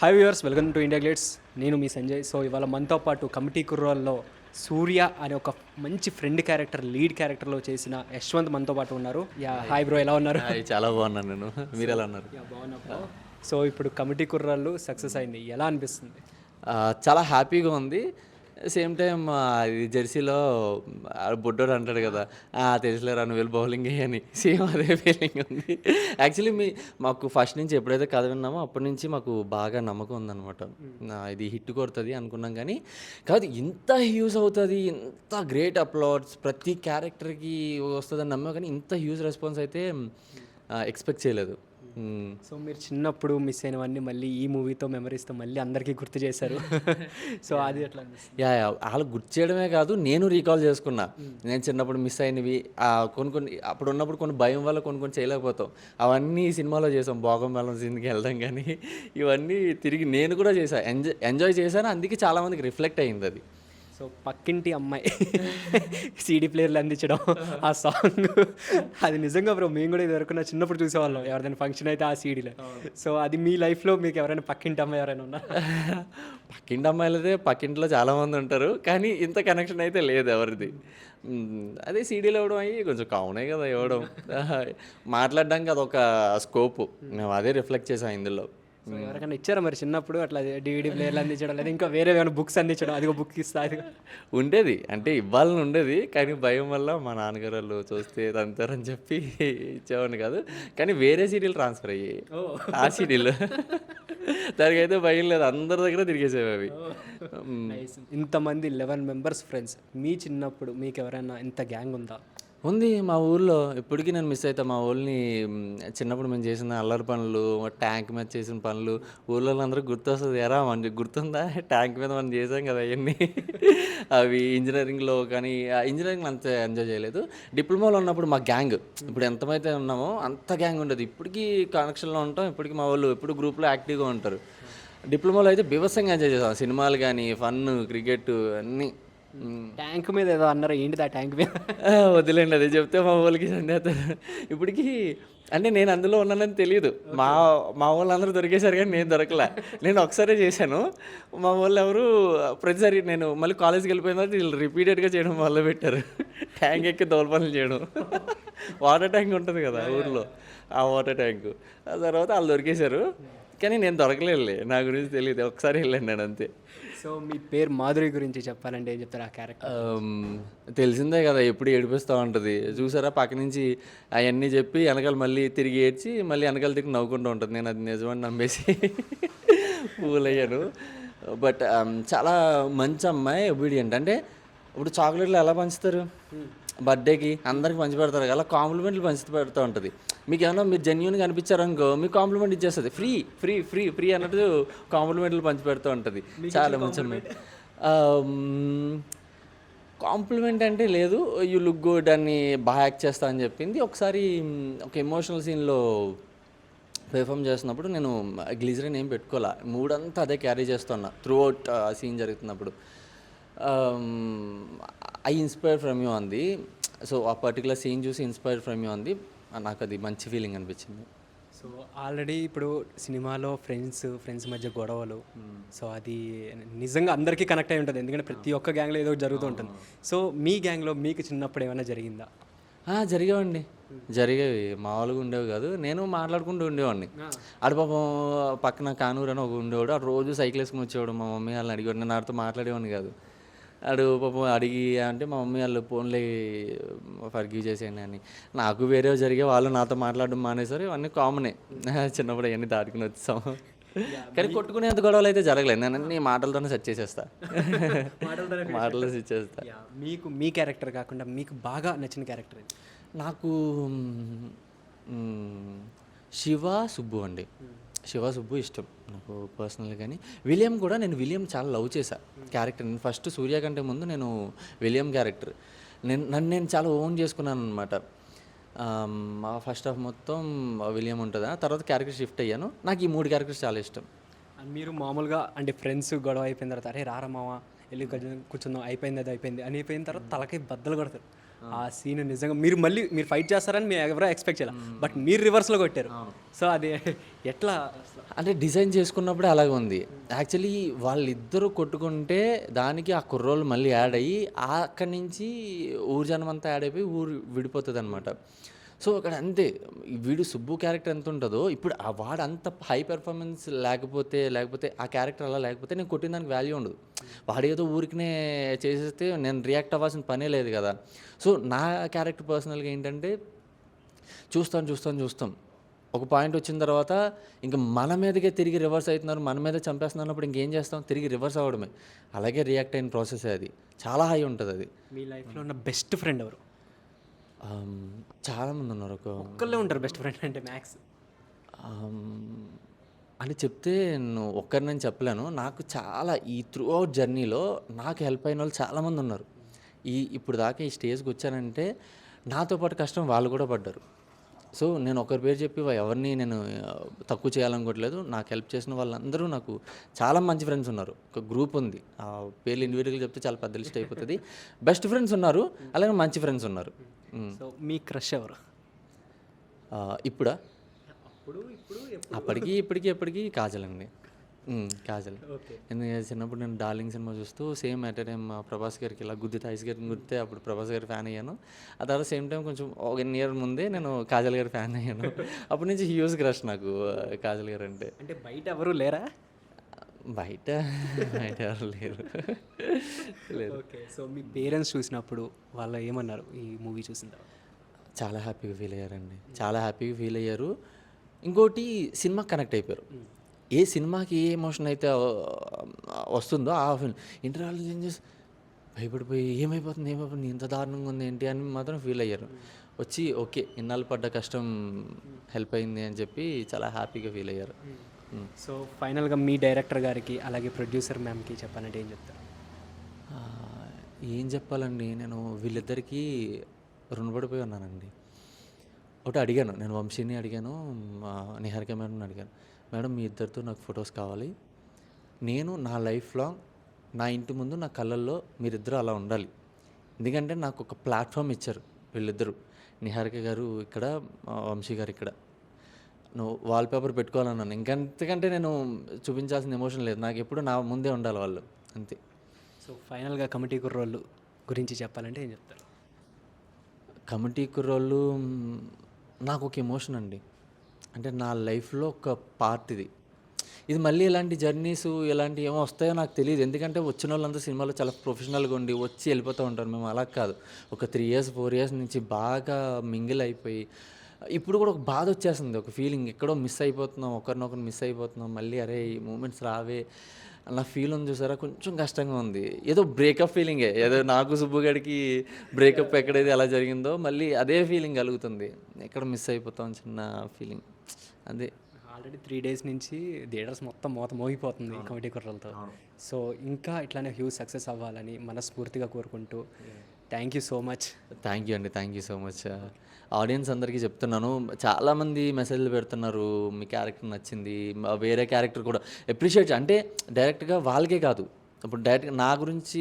Hi viewers welcome to India Glitz నేను మీ Sanjay. So ఇవాళ మనతో పాటు కమిటీ కుర్రోల్లో సూర్య అనే ఒక మంచి ఫ్రెండ్ క్యారెక్టర్ లీడ్ క్యారెక్టర్లో చేసిన యశ్వంత్ మనతో పాటు ఉన్నారు. యా హాయ్ బ్రో ఎలా ఉన్నారు? చాలా బాగున్నాను నేను. మీరు ఎలా ఉన్నారు? బాగున్నా సో ఇప్పుడు కమిటీ కుర్రాళ్ళు సక్సెస్ అయింది. ఎలా అనిపిస్తుంది? చాలా హ్యాపీగా ఉంది. సేమ్ టైం ఇది జెర్సీలో బుడ్డోడు అంటాడు కదా "ఆ, తెలుసులేరా నువ్వు వెళ్ళి బౌలింగ్ అని. సేమ్ అదే ఫీలింగ్ ఉంది. యాక్చువల్లీ మీ మాకు ఫస్ట్ నుంచి ఎప్పుడైతే కథ విన్నామో అప్పటి నుంచి మాకు బాగా నమ్మకం ఉందన్నమాట. ఆ, ఇది హిట్ కొడుతుంది అనుకున్నాం కానీ కాదు ఇంత హ్యూజ్ అవుతుంది ఇంత గ్రేట్ అప్లోడ్స్ ప్రతి క్యారెక్టర్కి వస్తుందని నమ్మాం కానీ ఇంత హ్యూజ్ రెస్పాన్స్ అయితే ఎక్స్పెక్ట్ చేయలేదు. సో మీరు చిన్నప్పుడు మిస్ అయినవన్నీ మళ్ళీ ఈ మూవీతో మెమరీస్తో మళ్ళీ అందరికీ గుర్తు చేశారు. సో అది ఎట్లా యా యా వాళ్ళు గుర్తు చేయడమే కాదు నేను రీకాల్ చేసుకున్నా. నేను చిన్నప్పుడు మిస్ అయినవి కొన్ని కొన్ని అప్పుడు ఉన్నప్పుడు కొన్ని భయం వల్ల కొన్ని కొన్ని చేయలేకపోతాం. అవన్నీ ఈ సినిమాలో చేసాం భోగం బెల్లం సీన్కి వెళ్దాం కానీ. ఇవన్నీ తిరిగి నేను కూడా చేశాను ఎంజాయ్ ఎంజాయ్ చేశాను అందుకే చాలామందికి రిఫ్లెక్ట్ అయింది అది. సో పక్కింటి అమ్మాయి సీడీ ప్లేయర్లు అందించడం ఆ సాంగ్. అది నిజంగా బ్రో మేము కూడా ఇది వరకు నా చిన్నప్పుడు చూసేవాళ్ళం ఎవరిదైనా ఫంక్షన్ అయితే ఆ సీడీలో. సో అది మీ లైఫ్లో మీకు ఎవరైనా పక్కింటి అమ్మాయి ఎవరైనా ఉన్నారు? పక్కింటి అమ్మాయిలు అయితే పక్కింట్లో చాలామంది ఉంటారు కానీ ఇంత కనెక్షన్ అయితే లేదు ఎవరిది. అదే సీడీలు ఇవ్వడం అయ్యి కొంచెం కామనే కదా ఇవ్వడం. మాట్లాడడానికి అదొక స్కోప్ మేము అదే రిఫ్లెక్ట్ చేసాం ఇందులో. సో ఎవరికైనా ఇచ్చారా మరి చిన్నప్పుడు? అట్లా డివిడి ప్లేయర్లు అందించడం లేదా ఇంకా వేరే ఏమైనా బుక్స్ అందించడం? అది బుక్ ఇస్తా అది ఉండేది. అంటే ఇవ్వాలని ఉండేది. కానీ భయం వల్ల మా నాన్నగారు వాళ్ళు చూస్తే తంతారని చెప్పి ఇచ్చేవాడిని కాదు. కానీ వేరే సీరియల్ ట్రాన్స్ఫర్ అయ్యాయి ఆ సీరియల్ దానికైతే భయం లేదు. అందరి దగ్గర తిరిగేసేవి అవి. ఇంతమంది లెవెన్ మెంబర్స్ ఫ్రెండ్స్ మీ చిన్నప్పుడు మీకు ఎవరైనా ఇంత గ్యాంగ్ ఉందా? ఉంది. మా ఊర్లో ఇప్పటికీ నేను మిస్ అవుతా మా ఊళ్ళని చిన్నప్పుడు మేము చేసిన అల్లరి పనులు ట్యాంక్ మీద చేసిన పనులు ఊళ్ళో అందరూ గుర్తొస్తుంది. ఎరా మన గుర్తుందా? ట్యాంక్ మీద మనం చేసాం కదా అవన్నీ. అవి ఇంజనీరింగ్లో కానీ ఇంజనీరింగ్ అంత ఎంజాయ్ చేయలేదు. డిప్లొమాలో ఉన్నప్పుడు మా గ్యాంగ్ ఇప్పుడు ఎంతమైతే ఉన్నామో అంత గ్యాంగ్ ఉండదు. ఇప్పటికీ కనెక్షన్లో ఉంటాం. ఇప్పటికీ మా వాళ్ళు ఎప్పుడు గ్రూప్లో యాక్టివ్గా ఉంటారు. డిప్లొమాలో అయితే బిభత్సంగా ఎంజాయ్ చేసాం సినిమాలు కానీ ఫన్ క్రికెట్ అన్నీ. ట్యాంక్ మీద ఏదో అన్నారు ఏంటిది ఆ ట్యాంక్ మీద? వదిలేండి అదే చెప్తే మా వాళ్ళకి సందేస్తారు ఇప్పటికి అంటే నేను అందులో ఉన్నానని తెలియదు. మా మా వాళ్ళు అందరూ దొరికేశారు కానీ నేను దొరకలే. నేను ఒకసారే చేశాను. మా వాళ్ళు ఎవరు ప్రతిసారి నేను మళ్ళీ కాలేజ్కి వెళ్ళిపోయిన తర్వాత వీళ్ళు రిపీటెడ్గా చేయడం మొదలు పెట్టారు. ట్యాంక్ ఎక్కి దోల పనులు చేయడం. వాటర్ ట్యాంక్ ఉంటుంది కదా ఊర్లో ఆ వాటర్ ట్యాంక్. ఆ తర్వాత వాళ్ళు దొరికేశారు. కానీ నేను దొరకలేదులే నా గురించి తెలియదు. ఒకసారి వెళ్ళాను నేను అంతే. సో మీ పేరు మాధురి గురించి చెప్పాలంటే ఏం చెప్తారు ఆ క్యారెక్టర్ తెలిసిందే కదా ఎప్పుడు ఏడిపిస్తూ ఉంటుంది. చూసారా పక్క నుంచి అవన్నీ చెప్పి వెనకాల మళ్ళీ తిరిగి ఏడ్చి మళ్ళీ వెనకాల తిరిగి నవ్వుకుంటూ ఉంటుంది. నేను అది నిజమని నమ్మేసి ఫూల్ అయ్యాను బట్ చాలా మంచి అమ్మాయి ఒబీడియంట్ అంటే ఇప్పుడు చాక్లెట్లు ఎలా పంచుతారు? బర్త్డేకి అందరికి పంచి పెడతారు అలా కాంప్లిమెంట్లు పంచి పెడుతూ ఉంటుంది. మీకు ఏమన్నా మీరు జెన్యున్గా అనిపించారనుకో మీకు కాంప్లిమెంట్ ఇచ్చేస్తుంది. ఫ్రీ ఫ్రీ ఫ్రీ ఫ్రీ అన్నట్టు కాంప్లిమెంట్లు పంచి పెడుతూ ఉంటుంది. చాలా మంచి ఆమ్, కాంప్లిమెంట్ అంటే లేదు యూ లుక్ గుడ్ అని బాగా యాక్ట్ చేస్తా అని చెప్పింది. ఒకసారి ఒక ఎమోషనల్ సీన్లో పెర్ఫామ్ చేస్తున్నప్పుడు నేను గ్లిజరిన్ ఏం పెట్టుకోలే. మూడంతా అదే క్యారీ చేస్తున్నా త్రూ అవుట్ ఆ సీన్ జరుగుతున్నప్పుడు. ఐ ఇన్స్పైర్ ఫ్రమ్ యూ అంది సో ఆ పర్టికులర్ సీన్ చూసి ఇన్స్పైర్ ఫ్రమ్ యూ అంది నాకు అది మంచి ఫీలింగ్ అనిపించింది. సో ఆల్రెడీ ఇప్పుడు సినిమాలో ఫ్రెండ్స్ ఫ్రెండ్స్ మధ్య గొడవలు. సో అది నిజంగా అందరికీ కనెక్ట్ అయి ఉంటుంది. ఎందుకంటే ప్రతి ఒక్క గ్యాంగ్లో ఏదో ఒకటి జరుగుతూ ఉంటుంది. సో మీ గ్యాంగ్లో మీకు చిన్నప్పుడు ఏమైనా జరిగిందా? ఆ, జరిగేవండి. జరిగేవి. మామూలుగా ఉండేవి కాదు. నేను మాట్లాడుకుంటూ ఉండేవాడిని. ఆడు పాపం పక్కన కానూరు అని ఒక ఉండేవాడు. ఆడు రోజు సైకిల్ వేసుకుని వచ్చేవాడు మా మమ్మీ. వాళ్ళని అడిగేవాడు నేను ఆడితో మాట్లాడేవాడిని కాదు. ఆడు పాపం అడిగి అంటే మా మమ్మీ వాళ్ళు ఫోన్లే ఫర్గివ్ చేసేయండి అని. నాకు వేరే జరిగే వాళ్ళు నాతో మాట్లాడడం మానేసారు ఇవన్నీ కామనే. చిన్నప్పుడు అవన్నీ దాటుకుని వచ్చాం. కానీ కొట్టుకునేంత గొడవలు అయితే జరగలేదు. నేను అన్ని మాటలతోనే సెట్ చేసేస్తా. మాటలు సెట్ చేస్తా. మీకు మీ క్యారెక్టర్ కాకుండా మీకు బాగా నచ్చిన క్యారెక్టర్ నాకు శివ సుబ్బు అండి. శివ సుబ్బు ఇష్టం నాకు పర్సనల్ కానీ విలియం కూడా నేను విలియం చాలా లవ్ చేశా క్యారెక్టర్ నేను ఫస్ట్ సూర్య కంటే ముందు నేను విలియం క్యారెక్టర్ నేను నన్ను నేను చాలా ఓన్ చేసుకున్నాను అనమాట ఫస్ట్ హాఫ్ మొత్తం విలియం ఉంటుందా? తర్వాత క్యారెక్టర్ షిఫ్ట్ అయ్యాను. నాకు ఈ మూడు క్యారెక్టర్స్ చాలా ఇష్టం. మీరు మామూలుగా అంటే ఫ్రెండ్స్ గొడవ అయిపోయిన తర్వాత అరే రారా మామ వెళ్ళి కూర్చుందాం అయిపోయింది అది అయిపోయింది అని అయిపోయిన తర్వాత తలకి బద్దలు కొడతారు. ఆ సీన్ నిజంగా మీరు మళ్ళీ మీరు ఫైట్ చేస్తారని మీరు ఎవరో ఎక్స్పెక్ట్ చేయాలి. బట్ మీరు రివర్స్లో కొట్టారు. సో అది ఎట్లా? అంటే డిజైన్ చేసుకున్నప్పుడే అలాగే ఉంది. యాక్చువల్లీ వాళ్ళిద్దరూ కొట్టుకుంటే దానికి ఆ కుర్రోళ్ళు మళ్ళీ యాడ్ అయ్యి అక్కడి నుంచి ఊరు జనం అంతా యాడ్ అయిపోయి ఊరు విడిపోతుంది అనమాట సో అక్కడ అంతే వీడు సుబ్బు క్యారెక్టర్ ఎంత ఉంటుందో ఇప్పుడు ఆ వాడు అంత హై పెర్ఫార్మెన్స్ లేకపోతే లేకపోతే ఆ క్యారెక్టర్ అలా లేకపోతే నేను కొట్టిన దానికి వాల్యూ ఉండదు. వాడు ఏదో ఊరికినే చేసేస్తే నేను రియాక్ట్ అవ్వాల్సిన పనే లేదు కదా. సో నా క్యారెక్టర్ పర్సనల్గా ఏంటంటే చూస్తాం చూస్తాం చూస్తాం. ఒక పాయింట్ వచ్చిన తర్వాత ఇంకా మన మీదకే తిరిగి రివర్స్ అవుతున్నారు మన మీద చంపేస్తున్నప్పుడు ఇంకేం చేస్తాం? తిరిగి రివర్స్ అవ్వడమే. అలాగే రియాక్ట్ అయిన ప్రాసెస్ అది. చాలా హై ఉంటుంది అది. మీ లైఫ్లో ఉన్న బెస్ట్ ఫ్రెండ్ ఎవరు? చాలామంది ఉన్నారు ఒక ఒక్కళ్ళే ఉంటారు బెస్ట్ ఫ్రెండ్ అంటే మ్యాక్స్. అని చెప్తే నేను ఒక్కరినని చెప్పలేను. నాకు చాలా ఈ త్రూ అవుట్ జర్నీలో నాకు హెల్ప్ అయిన వాళ్ళు చాలామంది ఉన్నారు ఈ ఇప్పుడు దాకా ఈ స్టేజ్కి వచ్చానంటే నాతో పాటు కష్టం వాళ్ళు కూడా పడ్డారు. సో నేను ఒకరి పేరు చెప్పి ఎవరిని నేను తక్కువ చేయాలనుకోవట్లేదు. నాకు హెల్ప్ చేసిన వాళ్ళందరూ నాకు చాలా మంచి ఫ్రెండ్స్ ఉన్నారు. ఒక గ్రూప్ ఉంది. ఆ పేర్లు ఇండివిజువల్గా చెప్తే చాలా పెద్ద లిస్ట్ అయిపోతుంది. బెస్ట్ ఫ్రెండ్స్ ఉన్నారు. అలాగే మంచి ఫ్రెండ్స్ ఉన్నారు. సో మీ క్రష్ ఎవరు? ఇప్పుడా? అప్పుడు ఇప్పుడు అప్పటికి ఇప్పటికి ఎప్పటికీ కాజల్ అండి. ఉమ్, కాజల్. ఎందుకంటే చిన్నప్పుడు నేను డార్లింగ్ సినిమా చూస్తూ సేమ్ అట్ టైం ప్రభాస్ గారికి ఇలా గుద్ది తాయిస్ గారిని గుద్దితే అప్పుడు ప్రభాస్ గారి ఫ్యాన్ అయ్యాను. ఆ తర్వాత సేమ్ టైం కొంచెం ఒక ఇయర్ ముందే నేను కాజల్ గారి ఫ్యాన్ అయ్యాను. అప్పటి నుంచి హ్యూజ్ క్రష్ నాకు కాజల్ గారు అంటే. అంటే బయట ఎవరు లేరా? బయట బయట ఎవరు లేరు. లేదు ఓకే సో మీ పేరెంట్స్ చూసినప్పుడు వాళ్ళు ఏమన్నారు ఈ మూవీ చూసిన తర్వాత? చాలా హ్యాపీగా ఫీల్ అయ్యారండి. చాలా హ్యాపీగా ఫీల్ అయ్యారు. ఇంకోటి సినిమా కనెక్ట్ అయిపోయారు. ఏ సినిమాకి ఏ ఎమోషన్ అయితే వస్తుందో ఆ ఫీల్ ఇంటర్వాల్ చేంజెస్ భయపడిపోయి ఏమైపోతుంది ఏమైపోతుంది ఇంత దారుణంగా ఉంది ఏంటి? అని మాత్రం ఫీల్ అయ్యారు. వచ్చి ఓకే ఇన్నాళ్ళు పడ్డ కష్టం హెల్ప్ అయింది అని చెప్పి చాలా హ్యాపీగా ఫీల్ అయ్యారు. సో ఫైనల్గా మీ డైరెక్టర్ గారికి అలాగే ప్రొడ్యూసర్ మ్యామ్కి చెప్పాలంటే ఏం చెప్తారు? ఏం చెప్పాలండి నేను వీళ్ళిద్దరికీ రుణపడిపోయి ఉన్నానండి. ఒకటి అడిగాను నేను వంశీని అడిగాను నిహారిక మేడంని అడిగాను. మేడం మీ ఇద్దరితో నాకు ఫొటోస్ కావాలి. నేను నా లైఫ్ లాంగ్ నా ఇంటి ముందు నా కళ్ళల్లో మీరిద్దరూ అలా ఉండాలి. ఎందుకంటే నాకు ఒక ప్లాట్ఫామ్ ఇచ్చారు వీళ్ళిద్దరూ. నిహారిక గారు ఇక్కడ వంశీ గారు ఇక్కడ. నువ్వు వాల్ పేపర్ పెట్టుకోవాలన్నాను. ఇంకంతకంటే నేను చూపించాల్సిన ఎమోషన్ లేదు. నాకు ఎప్పుడు నా ముందే ఉండాలి వాళ్ళు. అంతే. సో ఫైనల్గా కమిటీ కుర్రోళ్ళు గురించి చెప్పాలంటే ఏం చెప్తారు? కమిటీ కుర్రోళ్ళు నాకు ఒక ఎమోషన్ అండి. అంటే నా లైఫ్లో ఒక పార్ట్ ఇది. ఇది మళ్ళీ ఇలాంటి జర్నీస్ ఇలాంటి ఏమో వస్తాయో నాకు తెలియదు. ఎందుకంటే వచ్చిన వాళ్ళంతా సినిమాలో చాలా ప్రొఫెషనల్గా ఉండి వచ్చి వెళ్ళిపోతూ ఉంటారు. మేము అలా కాదు. ఒక త్రీ ఇయర్స్ ఫోర్ ఇయర్స్ నుంచి బాగా మింగిల్ అయిపోయి ఇప్పుడు కూడా ఒక బాధ వచ్చేస్తుంది ఒక ఫీలింగ్ ఎక్కడో మిస్ అయిపోతున్నాం ఒకరినొకరు మిస్ అయిపోతున్నాం. మళ్ళీ అరే ఈ మూమెంట్స్ రావే అన్న ఫీల్ ఉంది చూసారా? కొంచెం కష్టంగా ఉంది. ఏదో బ్రేకప్ ఫీలింగే ఏదో నాకు సుబ్బుగడికి బ్రేకప్ ఎక్కడైతే ఎలా జరిగిందో మళ్ళీ అదే ఫీలింగ్ కలుగుతుంది. ఎక్కడ మిస్ అయిపోతాం చిన్న ఫీలింగ్ అదే. ఆల్రెడీ త్రీ డేస్ నుంచి థియేటర్స్ మొత్తం మోత మోగిపోతుంది కమిటీ కుర్రలతో. సో ఇంకా ఇట్లానే హ్యూజ్ సక్సెస్ అవ్వాలని మనస్ఫూర్తిగా కోరుకుంటూ thank you so much thank you అండి. Thank you so much audience అందరికీ చెప్తున్నాను. చాలామంది మెసేజ్లు పెడుతున్నారు. మీ క్యారెక్టర్ నచ్చింది. వేరే క్యారెక్టర్ కూడా అప్రిషియేట్ అంటే డైరెక్ట్గా వాళ్ళకే కాదు. ఇప్పుడు డైరెక్ట్గా నా గురించి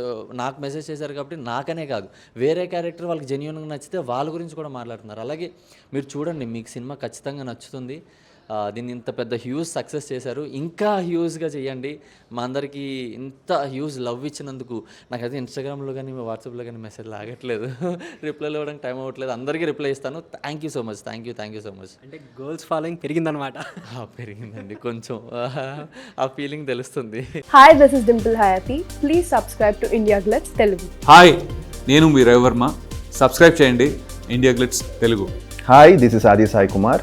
uh, నాకు మెసేజ్ చేశారు కాబట్టి నాకనే కాదు. వేరే క్యారెక్టర్ వాళ్ళకి జెన్యున్గా నచ్చితే వాళ్ళ గురించి కూడా మాట్లాడుతున్నారు. అలాగే మీరు చూడండి మీకు సినిమా ఖచ్చితంగా నచ్చుతుంది. దీన్ని ఇంత పెద్ద హ్యూజ్ సక్సెస్ చేశారు. ఇంకా హ్యూజ్గా చేయండి. మా అందరికీ ఇంత హ్యూజ్ లవ్ ఇచ్చినందుకు నాకైతే ఇన్స్టాగ్రామ్లో కానీ వాట్సాప్లో కానీ మెసేజ్ ఆగట్లేదు రిప్లైలు ఇవ్వడానికి టైం అవ్వట్లేదు. అందరికీ రిప్లై ఇస్తాను. Thank you so much thank you thank you so much అంటే గర్ల్స్ ఫాలోయింగ్ పెరిగిందనమాట పెరిగిందండి కొంచెం. ఆ ఫీలింగ్ తెలుస్తుంది. Hi, this is Dimple Hayati. Please subscribe to India Glitz Telugu. Hi నేను మీ రవివర్మ. సబ్స్క్రైబ్ చేయండి. India Glitz Telugu hi this is Aadi Sai Kumar